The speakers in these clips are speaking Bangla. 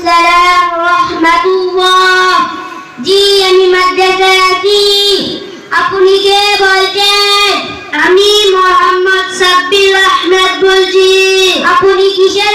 السلام ورحمة الله জি, আমি মাদ্রাসায় আছি। আপনি কে বলছেন? আমি মোহাম্মদ সাব্বির আহমেদ বলছি। আপনি কিসের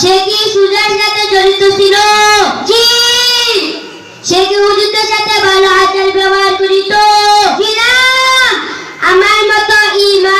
সে কি সুজার সাথে জড়িত ছিল? সে কি হুজুরদের সাথে ভালো আচার ব্যবহার করিত? কি না। আমার মতো ইমান